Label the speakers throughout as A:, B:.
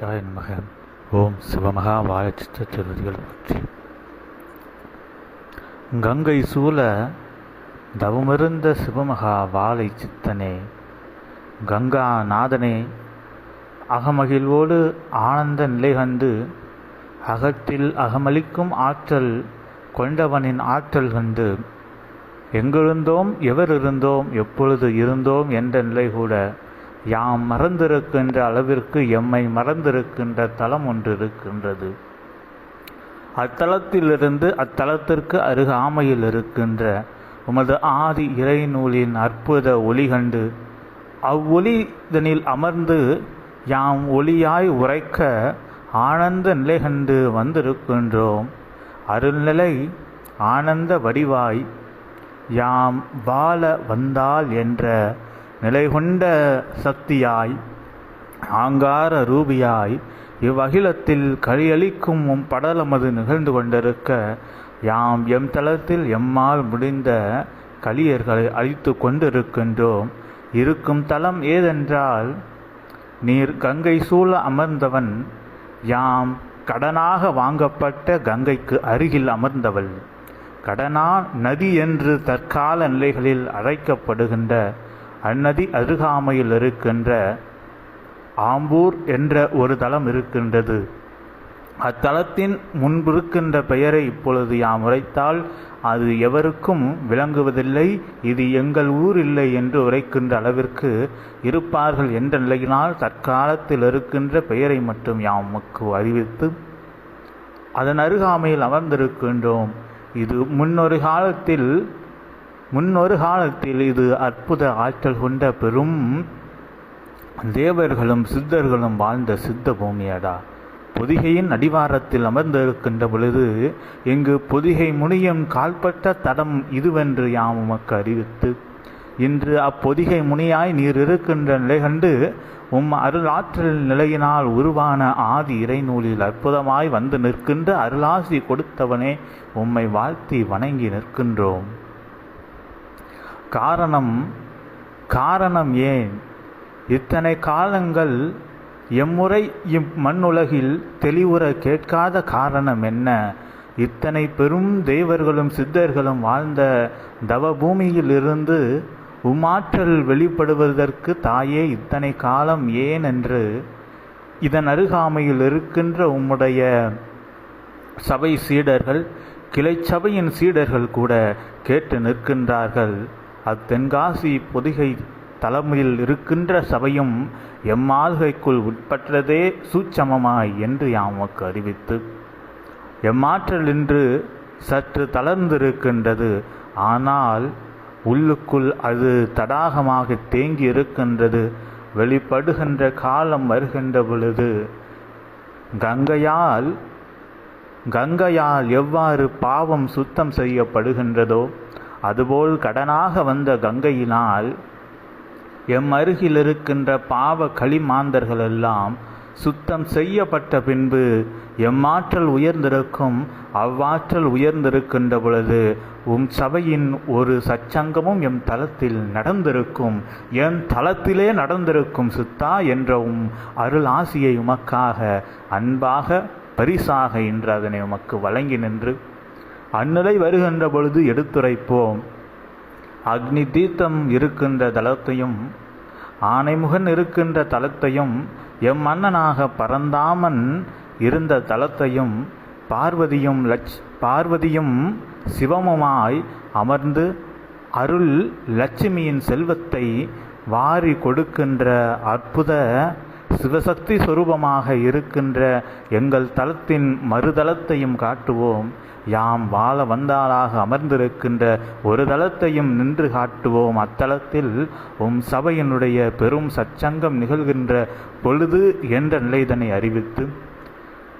A: சிவாய நமக ஓம் சிவமகா வாழச்சித்த திருதிகள் பற்றி. கங்கை சூழ தவமிருந்த சிவமகா வாழை சித்தனே கங்கா நாதனே அகமகிழ்வோடு ஆனந்த நிலை கண்டு அகத்தில் அகமளிக்கும் ஆற்றல் கொண்டவனின் ஆற்றல் கண்டு எங்கிருந்தோம்? எவர் இருந்தோம் எப்பொழுது இருந்தோம்? என்ற நிலை கூட யாம் மறந்திருக்கின்ற அளவிற்கு எம்மை மறந்திருக்கின்ற தலம் ஒன்று இருக்கின்றது அத்தலத்திலிருந்து அத்தலத்திற்கு அருகாமையில் இருக்கின்ற உமது ஆதி இறைநூலின் அற்புத ஒளி கண்டு அவ்வொலிதனில் அமர்ந்து யாம் ஒளியாய் உரைக்க ஆனந்த நிலை கண்டு வந்திருக்கின்றோம். அருள்நிலை ஆனந்த வடிவாய் யாம் வாழ வந்தால் என்ற நிலை கொண்ட சக்தியாய் ஆங்கார ரூபியாய் இவ்வகிலத்தில் கழியளிக்கும் உம் படலமது நிகழ்ந்து கொண்டிருக்க யாம் எம் தளத்தில் எம்மால் முடிந்த கலியர்களை அழித்து கொண்டிருக்கின்றோம். இருக்கும் தலம் ஏதென்றால் நீர் கங்கை சூழ அமர்ந்தவன் யாம் கடனாக வாங்கப்பட்ட கங்கைக்கு அருகில் அமர்ந்தவள். கடனா நதி என்று தற்கால நிலைகளில் அழைக்கப்படுகின்ற அந்நதி அருகாமையில் இருக்கின்ற ஆம்பூர் என்ற ஒரு தலம் இருக்கின்றது. அத்தலத்தின் முன்பிருக்கின்ற பெயரை இப்பொழுது யாம் உரைத்தால் அது எவருக்கும் விளங்குவதில்லை இது எங்கள் ஊர் இல்லை என்று உரைக்கின்ற அளவிற்கு இருப்பார்கள் என்ற நிலையினால் தற்காலத்தில் இருக்கின்ற பெயரை மட்டும் யாமுக்கு அறிவித்து அதன் அருகாமையில் அமர்ந்திருக்கின்றோம். இது முன்னொரு காலத்தில் முன்னொரு காலத்தில் இது அற்புத ஆற்றல் கொண்ட பெரும் தேவர்களும் சித்தர்களும் வாழ்ந்த சித்த பூமியடா. பொதிகையின் அடிவாரத்தில் அமர்ந்திருக்கின்ற பொழுது இங்கு பொதிகை முனியும் கால்பட்ட தடம் இதுவென்று யாம் உமக்கு அறிவித்து இன்று அப்பொதிகை முனியாய் நீர் இருக்கின்ற நிலை கண்டு உம் அருளாற்றல் நிலையினால் உருவான ஆதி இறைநூலில் அற்புதமாய் வந்து நிற்கின்ற அருளாசி கொடுத்தவனே உம்மை வாழ்த்தி வணங்கி நிற்கின்றோம். காரணம் காரணம் ஏன்? இத்தனை காலங்கள் எம்முறை இம்மண்ணுலகில் தெளிவுற கேட்காத காரணம் என்ன? இத்தனை பெரும் தெய்வர்களும் சித்தர்களும் வாழ்ந்த தவபூமியில் இருந்து உமாற்றல் வெளிப்படுவதற்கு தாயே இத்தனை காலம் ஏன் என்று இதன் அருகாமையில் இருக்கின்ற உம்முடைய சபை சீடர்கள் கிளை சபையின் சீடர்கள் கூட கேட்டு நிற்கின்றார்கள். அத்தென்காசி பொதிகை தலைமையில் இருக்கின்ற சபையும் எம்மாள்கைக்குள் உட்பட்டதே சூட்சமமாய் என்று யாமக்கு அறிவித்து எம்மாற்றல் இன்று சற்று தளர்ந்திருக்கின்றது. ஆனால் உள்ளுக்குள் அது தடாகமாக தேங்கி இருக்கின்றது. வெளிப்படுகின்ற காலம் வருகின்ற பொழுது கங்கையால் கங்கையால் எவ்வாறு பாவம் சுத்தம் செய்யப்படுகின்றதோ அதுபோல் கடனாக வந்த கங்கையினால் எம் அருகில் இருக்கின்ற பாவ களிமாந்தர்கள் எல்லாம் சுத்தம் செய்யப்பட்ட பின்பு எம்மாற்றல் உயர்ந்திருக்கும் அவ்வாற்றல் உயர்ந்திருக்கின்ற பொழுது உம் சபையின் ஒரு சச்சங்கமும் எம் தளத்தில் நடந்திருக்கும் என் தளத்திலே நடந்திருக்கும் சுத்தா என்ற உம் அருள் ஆசியை உமக்காக அன்பாக பரிசாக இன்று அதனை உமக்கு வழங்கி நின்று அந்நிலை வருகின்ற பொழுது எடுத்துரைப்போம். அக்னி தீர்த்தம் இருக்கின்ற தளத்தையும் ஆனைமுகன் இருக்கின்ற தலத்தையும் எம் மன்னனாக பரந்தாமன் இருந்த தலத்தையும் பார்வதியும் லட்ச் பார்வதியும் சிவமுமாய் அமர்ந்து அருள் லட்சுமியின் செல்வத்தை வாரி கொடுக்கின்ற அற்புத சிவசக்தி சொரூபமாக இருக்கின்ற எங்கள் தலத்தின் மறுதளத்தையும் காட்டுவோம். யாம் வாழ வந்தாளாக அமர்ந்திருக்கின்ற ஒரு தளத்தையும் நின்று காட்டுவோம். அத்தலத்தில் உம் சபையினுடைய பெரும் சச்சங்கம் நிகழ்கின்ற பொழுது என்ற நிலைதனை அறிவித்து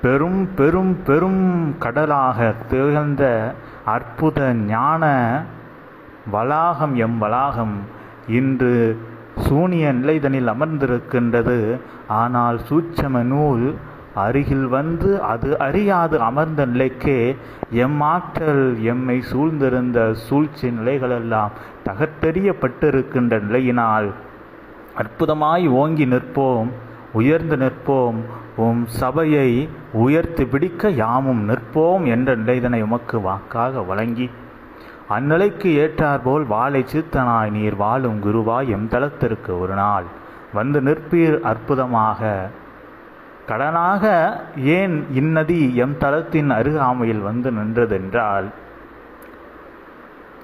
A: பெரும் பெரும் பெரும் கடலாக திகழ்ந்த அற்புத ஞான வளாகம் எம் வளாகம் இன்று சூனிய நிலைதனில் அமர்ந்திருக்கின்றது. ஆனால் சூட்சம நூல் அருகில் வந்து அது அறியாது அமர்ந்த நிலைக்கே எம் ஆற்றல் எம்மை சூழ்ந்திருந்த சூழ்ச்சி நிலைகளெல்லாம் தகர்த்தெறியப்பட்டிருக்கின்ற நிலையினால் அற்புதமாய் ஓங்கி நிற்போம் உயர்ந்து நிற்போம் உம் சபையை உயர்த்தி பிடிக்க யாமும் நிற்போம் என்ற நிலைதனை உமக்கு வாக்காக வழங்கி அந்நிலைக்கு ஏற்றாற்போல் வாழை சித்தனாய் நீர் வாழும் குருவாய் எம் தளத்திற்கு ஒரு நாள். வந்து நிற்பீர் அற்புதமாக. கடனாக ஏன் இந்நதி எம் தளத்தின் அருகாமையில் வந்து நின்றதென்றால்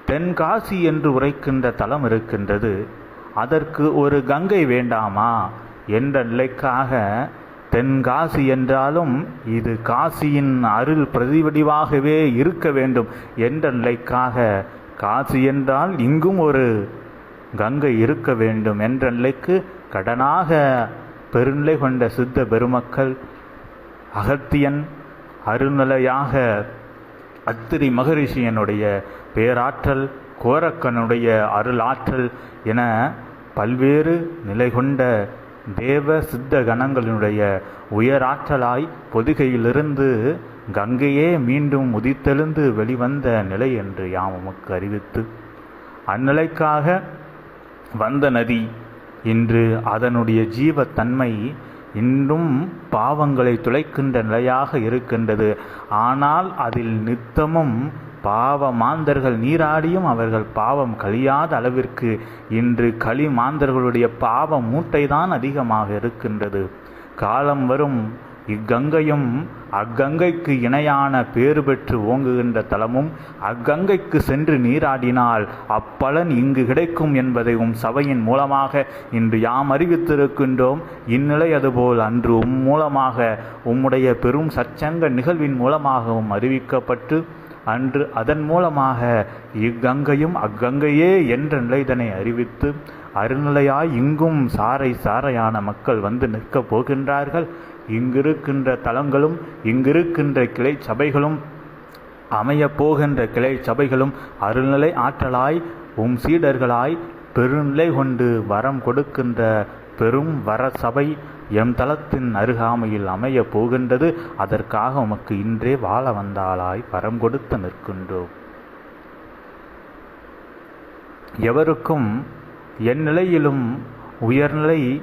A: தென்காசி என்று உரைக்கின்ற தலம் இருக்கின்றது. அதற்கு ஒரு கங்கை வேண்டாமா என்ற நிலைக்காக தென்காசி என்றாலும் இது காசியின் அருள் பிரதிவடிவாகவே இருக்க வேண்டும் என்ற நிலைக்காக காசி என்றால் இங்கும் ஒரு கங்கை இருக்க வேண்டும் என்ற நிலைக்கு கடனாக பெருநிலை கொண்ட சித்த பெருமக்கள் அகத்தியன் அருநிலையாக அத்திரி மகரிஷியனுடைய பேராற்றல் கோரக்கனுடைய அருளாற்றல் என பல்வேறு நிலை கொண்ட தேவ சித்த கணங்களினுடைய உயராற்றலாய் பொதிகையிலிருந்து கங்கையே மீண்டும் உதித்தெழுந்து வெளிவந்த நிலை என்று யாம் உமக்கு அறிவித்து அந்நிலைக்காக வந்த நதி இன்று அதனுடைய ஜீவத்தன்மை இன்றும் பாவங்களை துளைக்கின்ற நிலையாக இருக்கின்றது. ஆனால் அதில் நித்தமும் பாவ மாந்தர்கள் நீராடியும் அவர்கள் பாவம் கழியாத அளவிற்கு இன்று களி மாந்தர்களுடைய பாவ மூட்டைதான் அதிகமாக இருக்கின்றது. காலம் வரும் இக்கங்கையும் அக்கங்கைக்கு இணையான பேறு பெற்று ஓங்குகின்ற தலமும் அக்கங்கைக்கு சென்று நீராடினால் அப்பலன் இங்கு கிடைக்கும் என்பதை உம் சபையின் மூலமாக இன்று யாம் அறிவித்திருக்கின்றோம். இந்நிலை அதுபோல் அன்று உம் மூலமாக உம்முடைய பெரும் சச்சங்க நிகழ்வின் மூலமாகவும் அறிவிக்கப்பட்டு அன்று அதன் மூலமாக இக்கங்கையும் அக்கங்கையே என்ற நிலைதனை அறிவித்து அருநிலையாய் இங்கும் சாறை சாறையான மக்கள் வந்து நிற்கப் போகின்றார்கள். இங்கிருக்கின்ற தலங்களும் இங்கிருக்கின்ற கிளை சபைகளும் அமையப்போகின்ற கிளை சபைகளும் அருள்நிலை ஆற்றலாய் உம் சீடர்களாய் பெருநிலை கொண்டு வரம் கொடுக்கின்ற பெரும் வர சபை எம் தலத்தின் அருகாமையில் அமையப் போகின்றது. அதற்காக உமக்கு இன்றே வாழ வந்தாளாய் வரம் கொடுத்து நிற்கின்றோம். எவருக்கும் என் நிலையிலும் உயர்நிலை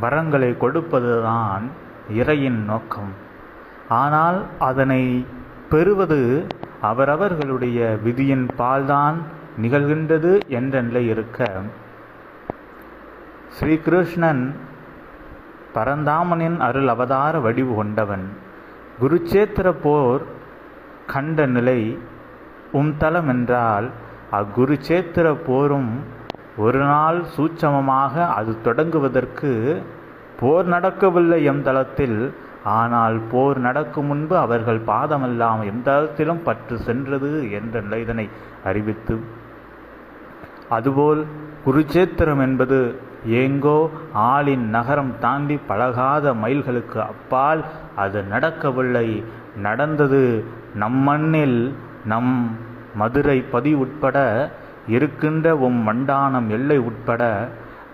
A: வரங்களை கொடுப்பதுதான் இறையின் நோக்கம். ஆனால் அதனை பெறுவது அவரவர்களுடைய விதியின் பால்தான் நிகழ்கின்றது என்ற நிலை இருக்க. ஸ்ரீகிருஷ்ணன் பரந்தாமனின் அருள் அவதார வடிவு கொண்டவன். குருச்சேத்திர போர் கண்ட நிலை உம் தலம் என்றால் அக்குருச்சேத்திர போரும் ஒரு நாள் சூட்சமமாக அது தொடங்குவதற்கு போர் நடக்கவில்லை எம் தளத்தில். ஆனால் போர் நடக்கும் முன்பு அவர்கள் பாதமெல்லாம் எம் தளத்திலும் பற்று சென்றது என்ற நிலைதனை அறிவித்து. அதுபோல் குருச்சேத்திரம் என்பது ஏங்கோ ஆளின் நகரம் தாண்டி பழகாத மைல்களுக்கு அப்பால் அது நடக்கவில்லை. நடந்தது நம் மண்ணில் நம் மதுரை பதி உட்பட இருக்கின்ற உம் மண்டானம் எல்லை உட்பட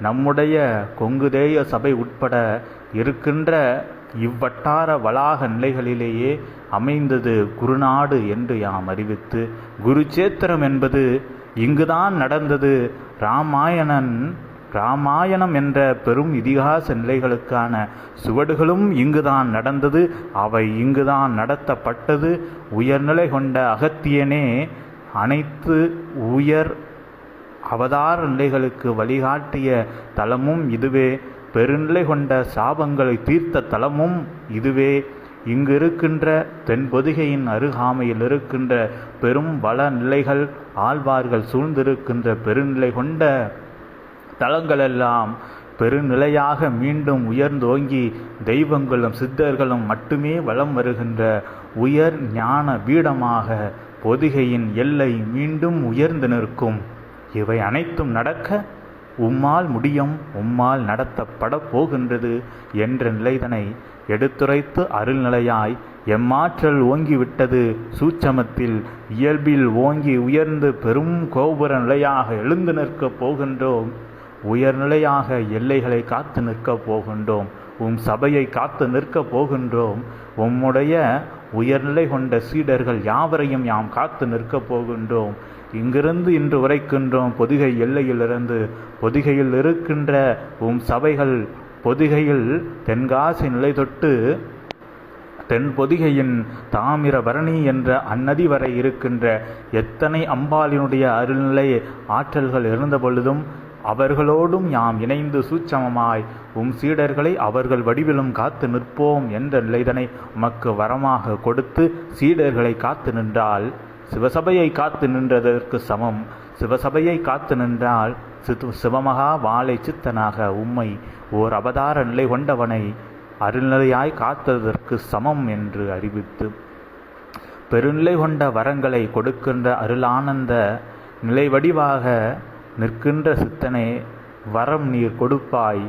A: நம்முடைய கொங்குதேய சபை உட்பட இருக்கின்ற இவ்வட்டார வளாக நிலைகளிலேயே அமைந்தது குருநாடு என்று யாம் அறிவித்து குருச்சேத்திரம் என்பது இங்குதான் நடந்தது. ராமாயணன் ராமாயணம் என்ற பெரும் இதிகாச நிலைகளுக்கான சுவடுகளும் இங்குதான் நடந்தது. அவை இங்குதான் நடத்தப்பட்டது. உயர்நிலை கொண்ட அகத்தியனே அனைத்து உயர் அவதார நிலைகளுக்கு வழிகாட்டிய தலமும் இதுவே. பெருநிலை கொண்ட சாபங்களை தீர்த்த தலமும் இதுவே. இங்கு இருக்கின்ற தென்பொதிகையின் அருகாமையில் இருக்கின்ற பெரும் வள நிலைகள் ஆழ்வார்கள் சூழ்ந்திருக்கின்ற பெருநிலை கொண்ட தலங்களெல்லாம் பெருநிலையாக மீண்டும் உயர்ந்தோங்கி தெய்வங்களும் சித்தர்களும் மட்டுமே வலம் வருகின்ற உயர் ஞான பீடமாக பொதிகையின் எல்லை மீண்டும் உயர்ந்து நிற்கும். இவை அனைத்தும் நடக்க உம்மால் முடியும் உம்மால் நடத்தப்பட போகின்றது என்ற நிலைதனை எடுத்துரைத்து அருள்நிலையாய் எம்மாற்றல் ஓங்கிவிட்டது. சூட்சமத்தில் இயல்பில் ஓங்கி உயர்ந்து பெரும் கோபுர நிலையாக எழுந்து நிற்கப் போகின்றோம். உயர்நிலையாக எல்லைகளை காத்து நிற்கப் போகின்றோம். உம் சபையை காத்து நிற்கப் போகின்றோம். உம்முடைய உயர்நிலை கொண்ட சீடர்கள் யாவரையும் யாம் காத்து நிற்கப் போகின்றோம். இங்கிருந்து இன்று உரைக்கின்றோம் பொதிகை எல்லையிலிருந்து. பொதிகையில் இருக்கின்ற உம் சபைகள் பொதிகையில் தென்காசி நிலை தொட்டு தென் பொதிகையின் தாமிரபரணி என்ற அந்நதி வரை இருக்கின்ற எத்தனை அம்பாளினுடைய அருள்நிலை ஆற்றல்கள் இருந்த பொழுதும் அவர்களோடும் யாம் இணைந்து சூட்சமமாய் உம் சீடர்களை அவர்கள் வடிவிலும் காத்து நிற்போம் என்ற நிலைதனை உமக்கு வரமாக கொடுத்து சீடர்களை காத்து நின்றால் சிவசபையை காத்து நின்றதற்கு சமம். சிவசபையை காத்து நின்றால் சித்து சிவமகா வாழை சித்தனாக உம்மை ஓர் அவதார நிலை கொண்டவனை அருள்நிலையாய் காத்ததற்கு சமம் என்று அறிவித்து பெருநிலை கொண்ட வரங்களை கொடுக்கின்ற அருளானந்த நிலை வடிவாக நிற்கின்ற சித்தனே வரம் நீர் கொடுப்பாய்.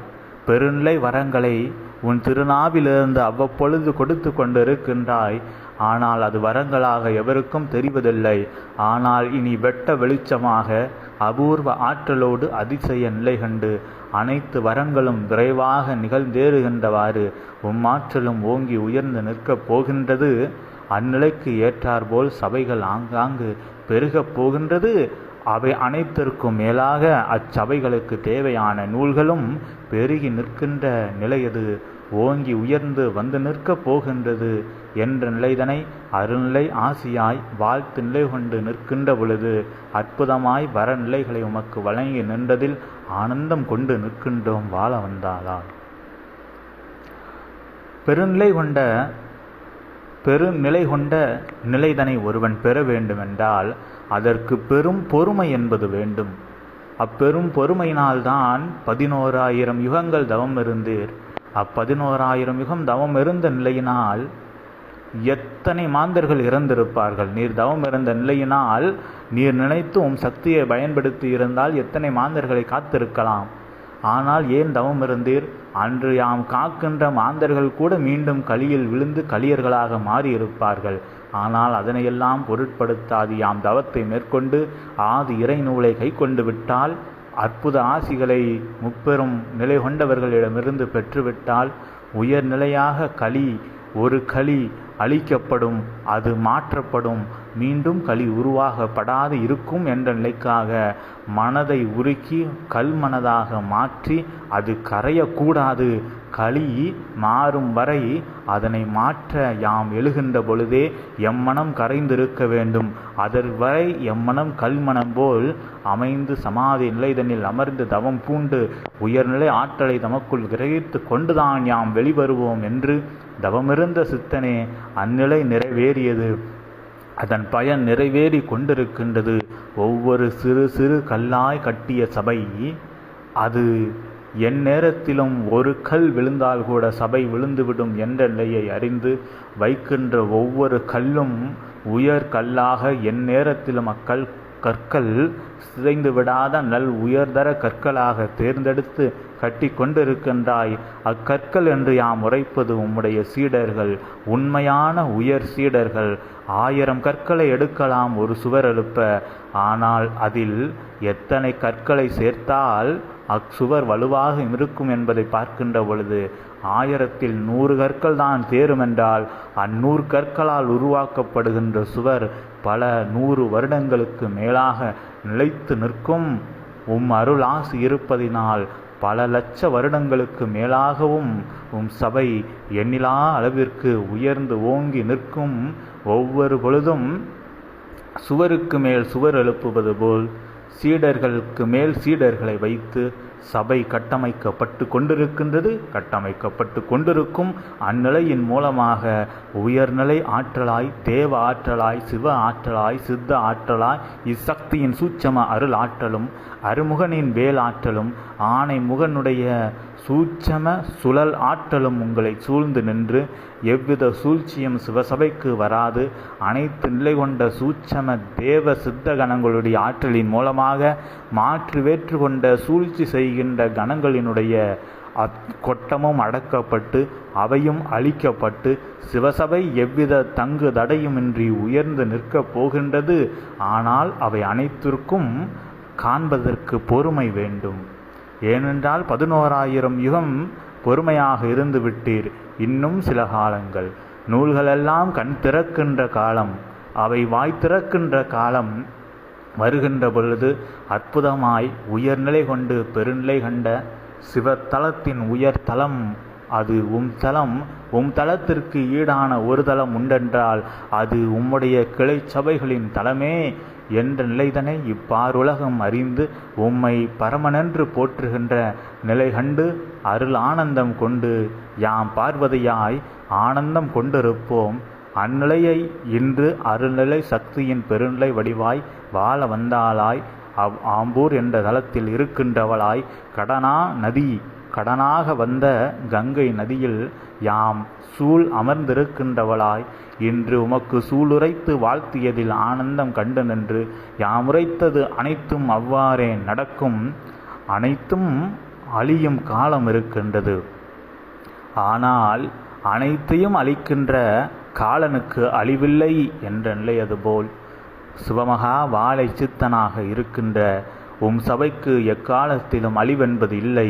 A: பெருநிலை வரங்களை உன் திருநாவிலிருந்து அவ்வப்பொழுது கொடுத்து கொண்டிருக்கின்றாய். ஆனால் அது வரங்களாக எவருக்கும் தெரிவதில்லை. ஆனால் இனி வெட்ட வெளிச்சமாக அபூர்வ ஆற்றலோடு அதிசய நிலை கண்டு அனைத்து வரங்களும் விரைவாக நிகழ்ந்தேறுகின்றவாறு உம்மாற்றலும் ஓங்கி உயர்ந்து நிற்கப் போகின்றது. அந்நிலைக்கு ஏற்றாற்போல் சபைகள் ஆங்காங்கு பெருகப் போகின்றது. அவை அனைத்திற்கும் மேலாக அச்சபைகளுக்கு தேவையான நூல்களும் பெருகி நிற்கின்ற நிலையது ஓங்கி உயர்ந்து வந்து நிற்கப் போகின்றது என்ற நிலைதனை அருள்நிலை ஆசியாய் வாழ்த்து நிலை கொண்டு நிற்கின்ற பொழுது அற்புதமாய் வர நிலைகளை உமக்கு வழங்கி நின்றதில் ஆனந்தம் கொண்டு நிற்கின்றோம் வாழ வந்தாளால் பெருநிலை கொண்ட பெருநிலை கொண்ட நிலைதனை ஒருவன் பெற வேண்டுமென்றால் அதற்கு பெரும் பொறுமை என்பது வேண்டும். அப்பெரும் பொறுமையினால்தான் பதினோராயிரம் யுகங்கள் தவம் இருந்தீர். அப்பதினோராயிரம் யுகம் தவம் இருந்த நிலையினால் எத்தனை மாந்தர்கள் இறந்திருப்பார்கள்? நீர் தவம் இருந்த நிலையினால் நீர் நினைத்தும் சக்தியை பயன்படுத்தி இருந்தால் எத்தனை மாந்தர்களை காத்திருக்கலாம்? ஆனால் ஏன் தவம் இருந்தீர்? அன்று யாம் காக்கின்ற மாந்தர்கள் கூட மீண்டும் களியில் விழுந்து களியர்களாக மாறியிருப்பார்கள். ஆனால் அதனையெல்லாம் பொருட்படுத்தாது. யாம் தவத்தை மேற்கொண்டு ஆதி இறை நூலை கை கொண்டு விட்டால் அற்புத ஆசிகளை முப்பெரும் நிலை கொண்டவர்களிடமிருந்து பெற்றுவிட்டால் உயர்நிலையாக களி ஒரு களி அழிக்கப்படும் அது மாற்றப்படும். மீண்டும் களி உருவாகப்படாது இருக்கும் என்ற நிலைக்காக மனதை உருக்கி கல்மனதாக மாற்றி அது கரையக்கூடாது. களி மாறும் வரை அதனை மாற்ற யாம் எழுகின்ற பொழுதே எம்மனம் கரைந்திருக்க வேண்டும். அதற்வரை எம்மனம் கல்மனம் போல் அமைந்து சமாதி நிலைதனில் அமர்ந்து தவம் பூண்டு உயர்நிலை ஆற்றலை தமக்குள் கிரகித்து கொண்டுதான் யாம் வெளிவருவோம் என்று தவமிருந்த சித்தனே அந்நிலை நிறைவேறியது. அதன் பயன் நிறைவேறி கொண்டிருக்கின்றது. ஒவ்வொரு சிறு சிறு கல்லாய் கட்டிய சபை அது எந்நேரத்திலும் ஒரு கல் விழுந்தால் கூட சபை விழுந்துவிடும் என்ற நிலையை அறிந்து வைக்கின்ற ஒவ்வொரு கல்லும் உயர் கல்லாக எந்நேரத்திலும் அக்கல் கற்கள் சிதைந்து விடாத நல் உயர்தர கற்களாக தேர்ந்தெடுத்து கட்டி கொண்டிருக்கின்றாய். அக்கற்கள் என்று யாம் உரைப்பது உம்முடைய சீடர்கள் உண்மையான உயர் சீடர்கள். ஆயிரம் கற்களை எடுக்கலாம் ஒரு சுவர் எழுப்ப. ஆனால் அதில் எத்தனை கற்களை சேர்த்தால் அச்சுவர் வலுவாக இருக்கும் என்பதை பார்க்கின்ற பொழுது ஆயிரத்தில் நூறு கற்கள் தான் தேருமென்றால் அந்நூறு கற்களால் உருவாக்கப்படுகின்ற சுவர் பல நூறு வருடங்களுக்கு மேலாக நிலைத்து நிற்கும். உம் அருளாசி இருப்பதினால் பல லட்ச வருடங்களுக்கு மேலாகவும் உம் சபை எண்ணிலா அளவிற்கு உயர்ந்து ஓங்கி நிற்கும். ஒவ்வொரு பொழுதும் சுவருக்கு மேல் சுவர் எழுப்புவது போல் சீடர்களுக்கு மேல் சீடர்களை வைத்து சபை கட்டமைக்கப்பட்டு கொண்டிருக்கின்றது. கட்டமைக்கப்பட்டு கொண்டிருக்கும் அந்நிலையின் மூலமாக உயர்நிலை ஆற்றலாய் தேவ ஆற்றலாய் சிவ ஆற்றலாய் சித்த ஆற்றலாய் இச்சக்தியின் சூட்சம அருள் ஆற்றலும் அருமுகனின் வேல் ஆற்றலும் ஆணை முகனுடைய சூட்சம சுழல் ஆற்றலும் உங்களை சூழ்ந்து நின்று எவ்வித சூழ்ச்சியும் சிவசபைக்கு வராது. அனைத்து நிலை கொண்ட சூட்சம தேவ சித்த கணங்களுடைய ஆற்றலின் மூலமாக மாற்று வேற்று கொண்ட சூழ்ச்சி செய்கின்ற கணங்களினுடைய கொட்டமும் அடக்கப்பட்டு அவையும் அழிக்கப்பட்டு சிவசபை எவ்வித தங்கு தடையுமின்றி உயர்ந்து நிற்கப் போகின்றது. ஆனால் அவை அனைத்திற்கும் காண்பதற்கு பொறுமை வேண்டும். ஏனென்றால் பதினோராயிரம் யுகம் பொறுமையாக இருந்து விட்டீர் இன்னும் சில காலங்கள். நூல்களெல்லாம் கண் திறக்கின்ற காலம் அவை வாய் திறக்கின்ற காலம் வருகின்ற பொழுது அற்புதமாய் உயர்நிலை கொண்டு பெருநிலை கண்ட சிவத்தலத்தின் உயர்தலம் அது உம் தலம் உம் தலத்திற்கு ஈடான ஒரு தலம் உண்டென்றால் அது உம்முடைய கிளை சபைகளின் தலமே என்ற நிலைதனை இப்பாருலகம் அறிந்து உம்மை பரமனென்று போற்றுகின்ற நிலை கண்டு அருள் ஆனந்தம் கொண்டு யாம் பார்வதியாய் ஆனந்தம் கொண்டிருப்போம். அந்நிலையை இன்று அருள்நிலை சக்தியின் பெருநிலை வடிவாய் வாழ வந்தாளாய் அவ் ஆம்பூர் என்ற தலத்தில் இருக்கின்றவளாய் கடனா நதி கடனாக வந்த கங்கை நதியில் யாம் சூழ் அமர்ந்திருக்கின்றவளாய் இன்று உமக்கு சூளுரைத்து வாழ்த்தியதில் ஆனந்தம் கண்டு நின்று யாமுரைத்தது அனைத்தும் அவ்வாறே நடக்கும் அனைத்தும் அழியும் காலம் இருக்கின்றது. ஆனால் அனைத்தையும் அழிக்கின்ற காலனுக்கு அழிவில்லை என்ற நிலை அதுபோல் சிவமகா வாழை சித்தனாக இருக்கின்ற உம் சபைக்கு எக்காலத்திலும் அழிவென்பது இல்லை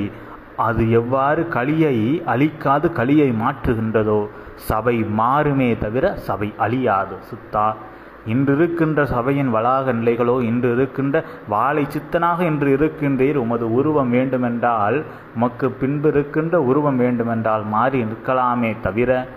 A: அது எவ்வாறு களியை அழிக்காது களியை மாற்றுகின்றதோ சபை மாறுமே தவிர சபை அழியாது. சித்தா இன்று இருக்கின்ற சபையின் வளாக நிலைகளோ இன்று இருக்கின்ற வாழை சித்தனாக இன்று இருக்கின்றீர் உமது உருவம் வேண்டுமென்றால் உமக்கு பின்பு இருக்கின்ற உருவம் வேண்டுமென்றால் மாறி நிற்கலாமே தவிர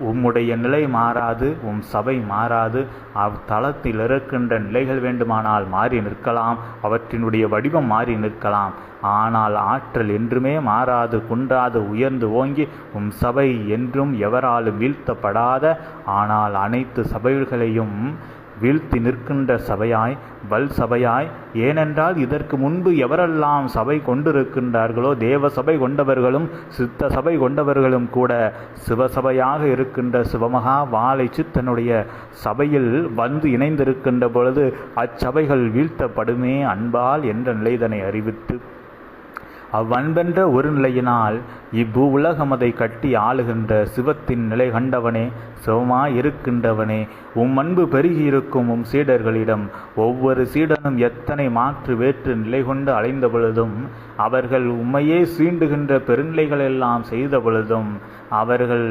A: உம்முடைய நிலை மாறாது உம் சபை மாறாது. அத்தளத்தில் இருக்கின்ற நிலைகள் வேண்டுமானால் மாறி நிற்கலாம். அவற்றினுடைய வடிவம் மாறி நிற்கலாம். ஆனால் ஆற்றல் என்றுமே மாறாது குன்றாது உயர்ந்து ஓங்கி உம் சபை என்றும் எவராலும் வீழ்த்தப்படாத. ஆனால் அனைத்து சபைகளையும் வீழ்த்தி நிற்கின்ற சபையாய் வல் சபையாய் ஏனென்றால் இதற்கு முன்பு எவரெல்லாம் சபை கொண்டிருக்கின்றார்களோ தேவ சபை கொண்டவர்களும் சித்த சபை கொண்டவர்களும் கூட சிவசபையாக இருக்கின்ற சிவமகா வாழை சித்தனுடைய சபையில் வந்து இணைந்திருக்கின்ற பொழுது அச்சபைகள் வீழ்த்தப்படுமே அன்பால் என்ற நிலைதனை அறிவித்து அவ்வன்பென்ற ஒரு நிலையினால் இவ்வு உலகமதை கட்டி ஆளுகின்ற சிவத்தின் நிலை கண்டவனே சிவமாயிருக்கின்றவனே உம் அன்பு பெருகியிருக்கும் உம் சீடர்களிடம் ஒவ்வொரு சீடனும் எத்தனை மாற்று வேற்று நிலை கொண்டு அலைந்த பொழுதும் அவர்கள் உம்மையே சீண்டுகின்ற பெருநிலைகளெல்லாம் செய்த பொழுதும் அவர்கள்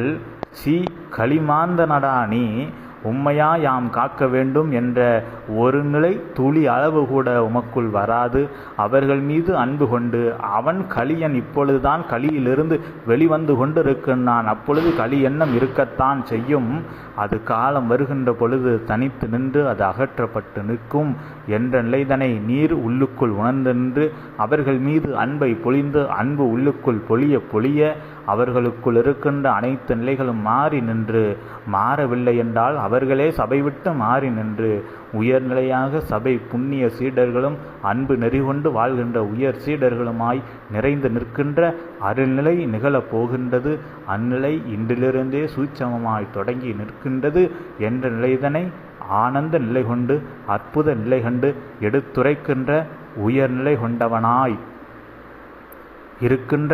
A: சி களிமாந்தனடா நீ உம்மையா யாம் காக்க வேண்டும் என்ற ஒரு நிலை துளி அளவு கூட உமக்குள் வராது. அவர்கள் மீது அன்பு கொண்டு அவன் களியன் இப்பொழுதுதான் களியிலிருந்து வெளிவந்து கொண்டிருக்கின்றான் அப்பொழுது களி எண்ணம் இருக்கத்தான் செய்யும். அது காலம் வருகின்ற பொழுது தனித்து நின்று அது அகற்றப்பட்டு நிற்கும் என்ற நிலைதனை நீர் உள்ளுக்குள் உணர்ந்து நின்று அவர்கள் மீது அன்பை பொழிந்து அன்பு உள்ளுக்குள் பொழிய பொழிய அவர்களுக்குள் இருக்கின்ற அனைத்து நிலைகளும் மாறி நின்று மாறவில்லை என்றால் அவர்களே சபை விட்டு மாறி நின்று உயர்நிலையாக சபை புண்ணிய சீடர்களும் அன்பு நெறிகொண்டு வாழ்கின்ற உயர் சீடர்களுமாய் நிறைந்து நிற்கின்ற அருள்நிலை நிகழப் போகின்றது. அந்நிலை இன்றிலிருந்தே சூட்சமமாய் தொடங்கி நிற்கின்றது என்ற நிலைதனை ஆனந்த நிலை கொண்டு அற்புத நிலை கண்டு எடுத்துரைக்கின்ற உயர்நிலை கொண்டவனாய் இருக்கின்ற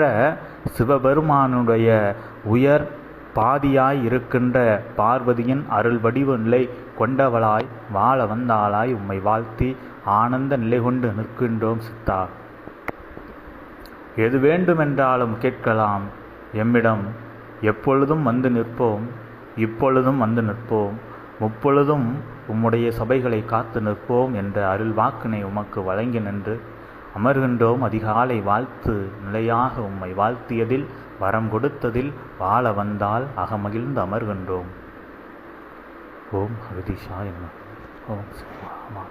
A: சிவபெருமானுடைய உயர் பாதியாய் இருக்கின்ற பார்வதியின் அருள் வடிவ நிலை கொண்டவளாய் வாழ வந்தாளாய் உம்மை வாழ்த்தி ஆனந்த நிலை கொண்டு நிற்கின்றோம் சித்தா. எது வேண்டுமென்றாலும் கேட்கலாம். எம்மிடம் எப்பொழுதும் வந்து நிற்போம். இப்பொழுதும் வந்து நிற்போம். முப்பொழுதும் உம்முடைய சபைகளை காத்து நிற்போம் என்ற அருள் வாக்கினை உமக்கு வழங்கி நின்று அமர்கின்றோம் அதிகாலை வாழ்த்து நிலையாக உம்மை வாழ்த்தியதில் வரம் கொடுத்ததில் வாழ வந்தால் அகமகிழ்ந்து அமர்கின்றோம். ஓம் அகதீஷா என்ன ஓம் சிவா